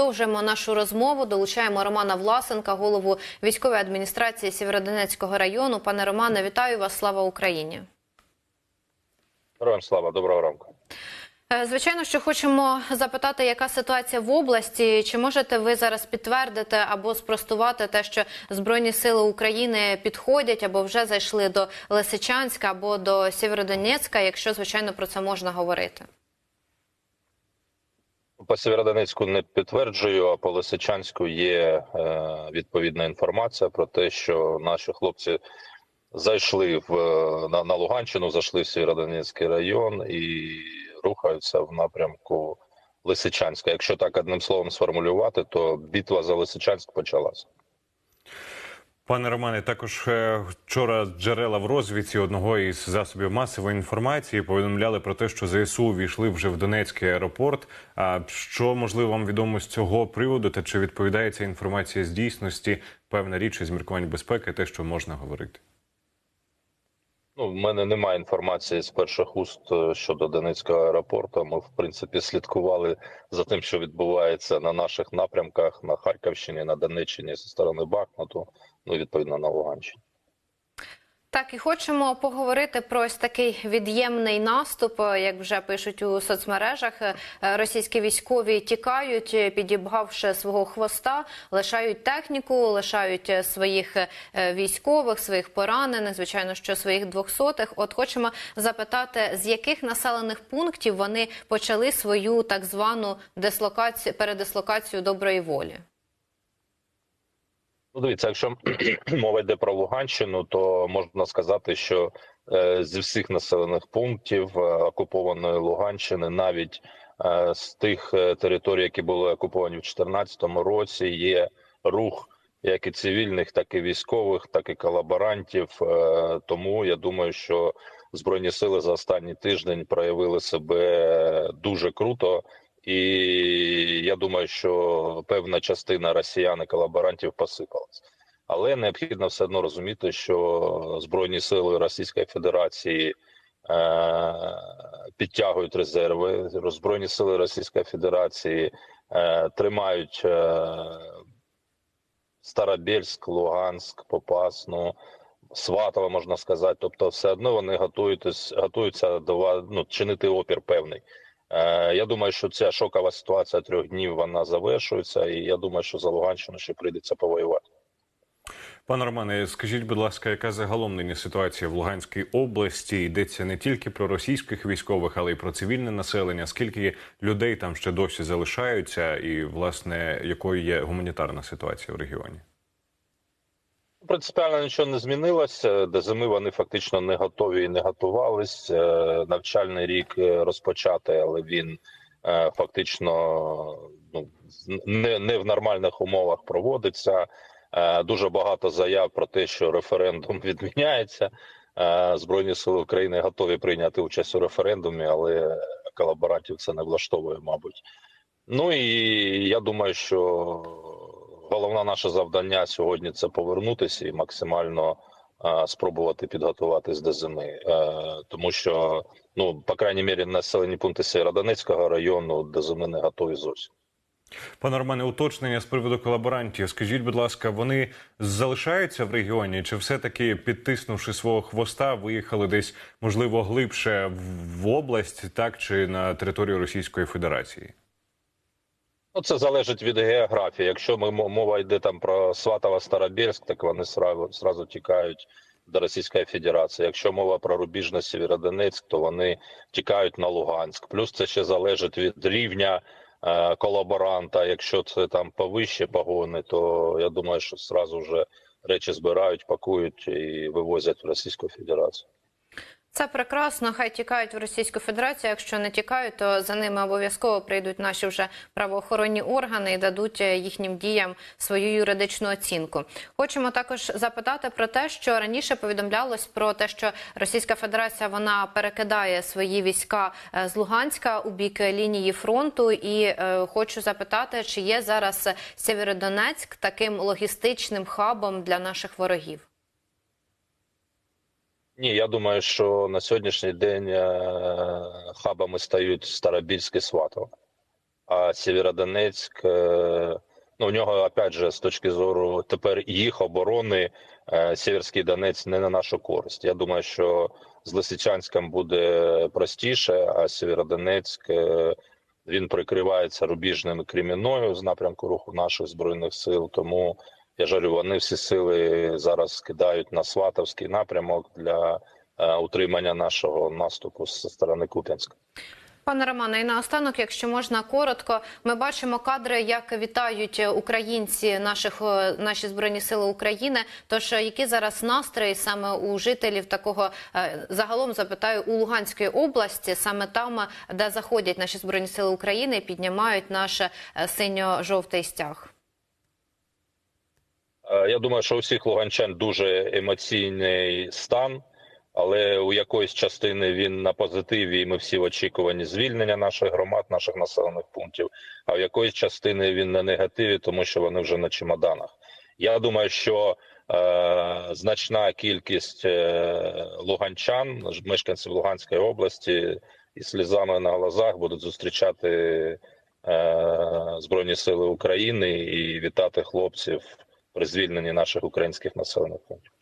продовжуємо нашу розмову. Долучаємо Романа Власенка, голову військової адміністрації Сєвєродонецького району. Пане Романе, вітаю вас! Слава Україні! Героям слава, доброго ранку. Е, Звичайно, що хочемо запитати, яка ситуація в області. Чи можете ви зараз підтвердити або спростувати те, що Збройні сили України підходять або вже зайшли до Лисичанська або до Сєвєродонецька, якщо звичайно про це можна говорити? По Сєвєродонецьку не підтверджую, а по Лисичанську є е, відповідна інформація про те, що наші хлопці зайшли в е, на, на Луганщину, зайшли в Сєвєродонецький район і рухаються в напрямку Лисичанська. Якщо так одним словом сформулювати, то битва за Лисичанськ почалася. Пане Романе, також е, вчора джерела в розвідці одного із засобів масової інформації повідомляли про те, що ЗСУ війшли вже в Донецький аеропорт. А що можливо вам відомо з цього приводу, та чи відповідає ця інформація з дійсності? Певна річ із міркувань безпеки, те, що можна говорити. Ну, в мене немає інформації з перших уст е, щодо Донецького аеропорту. Ми, в принципі, слідкували за тим, що відбувається на наших напрямках на Харківщині, на Донеччині зі сторони Бахмуту, ну відповідно на Луганщині. Так, і хочемо поговорити про ось такий від'ємний наступ, е, як вже пишуть у соцмережах. Е, Російські військові тікають, е, підібгавши свого хвоста, лишають техніку, лишають своїх військових, своїх поранених, звичайно, що своїх двохсотих. От хочемо запитати, з яких населених пунктів вони почали свою так звану дислокацію передислокацію доброї волі. Дивіться, якщо мова йде про Луганщину, то можна сказати, що е, зі всіх населених пунктів е, окупованої Луганщини, навіть е, з тих територій, які були окуповані в 2014 році, є рух як і цивільних, так і військових, так і колаборантів. Тому я думаю, що збройні сили за останній тиждень проявили себе дуже круто. І я думаю, що певна частина росіян і колаборантів посипалась. Але необхідно все одно розуміти, що збройні сили Російської Федерації е, підтягують резерви. Збройні сили Російської Федерації е, тримають е, Старобельськ, Луганськ, Попасну, Сватово, можна сказати. Тобто, все одно вони готуються, готуються до ну, чинити опір певний. Е, Я думаю, що ця шокова ситуація трьох днів вона завершується, і я думаю, що за Луганщину ще прийдеться повоювати. Пане Романе, скажіть, будь ласка, яка загалом нині ситуація в Луганській області? Йдеться не тільки про російських військових, але й про цивільне населення. Скільки людей там ще досі залишаються, і власне якою є гуманітарна ситуація в регіоні? Принципіально нічого не змінилося. До зими вони фактично не готові і не готувались. Е, Навчальний рік е, розпочатий, але він е, фактично ну, не, не в нормальних умовах проводиться. Дуже багато заяв про те, що референдум відміняється. Збройні сили України готові прийняти участь у референдумі, але колаборантів це не влаштовує, мабуть. Ну і я думаю, що головне наше завдання сьогодні це повернутися і максимально е, спробувати підготуватись до зими, е, тому що ну по крайній мірі населені пункти Сєвєродонецького району до зими не готові зовсім. Пане Романе, уточнення з приводу колаборантів. Скажіть, будь ласка, вони залишаються в регіоні, чи все-таки підтиснувши свого хвоста, виїхали десь можливо глибше в- в область, так чи на територію Російської Федерації? Ну, це залежить від географії. Якщо ми мо- мова йде там про Сватово Старобельськ, так вони сразу, сразу тікають до Російської Федерації. Якщо мова про Рубіжне Сєвєродонецьк, то вони тікають на Луганськ. Плюс це ще залежить від рівня е, колаборанта. Якщо це там повище погони, то я думаю, що сразу вже речі збирають, пакують і вивозять в Російську Федерацію. Це прекрасно. Хай тікають в Російську Федерацію. Якщо не тікають, то за ними обов'язково прийдуть наші вже правоохоронні органи і дадуть е, їхнім діям свою юридичну оцінку. Хочемо також запитати про те, що раніше повідомлялось про те, що Російська Федерація вона перекидає свої війська е, з Луганська у бік лінії фронту. І е, хочу запитати, чи є зараз Сєвєродонецьк таким логістичним хабом для наших ворогів. Ні, я думаю, що на сьогоднішній день е, хабами стають Старобільськ і Сватово. А Сєвєродонецьк, е, ну у нього опять же з точки зору тепер їх оборони е, Сєвєрський Донець не на нашу користь. Я думаю, що з Лисичанськом буде простіше, а Сєвєродонецьк він прикривається рубіжним Кремінною з напрямку руху наших збройних сил. Тому я жалю, вони всі сили зараз скидають на Сватовський напрямок для е, утримання нашого наступу з сторони Куп'янська. Пане Романе, і наостанок, якщо можна коротко, ми бачимо кадри, як вітають українці наших е, наші збройні сили України. Тож е, які зараз настрої саме у жителів такого загалом запитаю у Луганської області, саме там, де заходять наші збройні сили України піднімають наш синьо-жовтий стяг. Е, Я думаю, що у всіх луганчан дуже емоційний стан, але у якоїсь частини він на позитиві, і ми всі в очікуванні звільнення наших громад, наших населених пунктів. А в якоїсь частини він на негативі, тому що вони вже на чемоданах. Я думаю, що е, значна кількість е, луганчан, мешканців Луганської області, із слізами на глазах будуть зустрічати е, Збройні Сили України і вітати хлопців при звільненні наших українських населених пунктів.